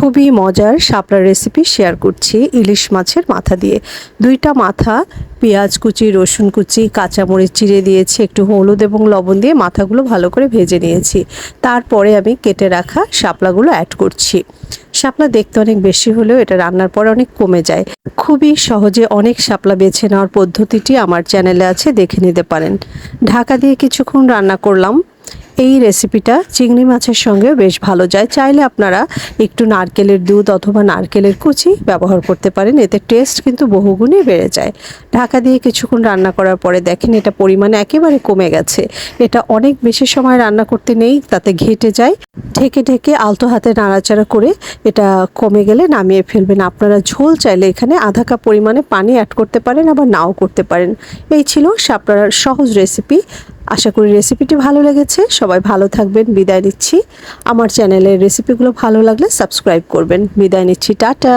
খুবই মজার শাপলার রেসিপি শেয়ার করছি ইলিশ মাছের মাথা দিয়ে। দুইটা মাথা, পেঁয়াজ কুচি, রসুন কুচি, কাঁচামরিচ চিড়ে দিয়েছি, একটু হলুদ এবং লবণ দিয়ে মাথাগুলো ভালো করে ভেজে নিয়েছি। তারপরে আমি কেটে রাখা শাপলাগুলো অ্যাড করছি। শাপলা দেখতে অনেক বেশি হলেও এটা রান্নার পর অনেক কমে যায়। খুবই সহজে অনেক শাপলা বেছে নেওয়ার পদ্ধতিটি আমার চ্যানেলে আছে, দেখে নিতে পারেন। ঢাকা দিয়ে কিছুক্ষণ রান্না করলাম। এই রেসিপিটা চিংড়ি মাছের সঙ্গে বেশ ভালো যায়। চাইলে আপনারা একটু নারকেলের দুধ অথবা নারকেলের কুচি ব্যবহার করতে পারেন। এতে টেস্ট কিন্তু বহুগুণে বেড়ে যায়। ঢাকা দিয়ে কিছুক্ষণ রান্না করার পরে দেখেন এটা পরিমাণে একেবারে কমে গেছে। এটা অনেক বেশি সময় রান্না করতে নেই, তাতে ঘেটে যায়। ঢেকে ঢেকে আলতো হাতে নাড়াচাড়া করে এটা কমে গেলে নামিয়ে ফেলবেন। আপনারা ঝোল চাইলে এখানে আধা কাপ পরিমাণে পানি অ্যাড করতে পারেন, আবার নাও করতে পারেন। এই ছিল শাপলার সহজ রেসিপি আশা করি রেসিপিটি ভালো লেগেছে। সবাই ভালো থাকবেন। বিদায় নিচ্ছি। আমার চ্যানেলের রেসিপিগুলো ভালো লাগলে সাবস্ক্রাইব করবেন। বিদায় নিচ্ছি। টাটা।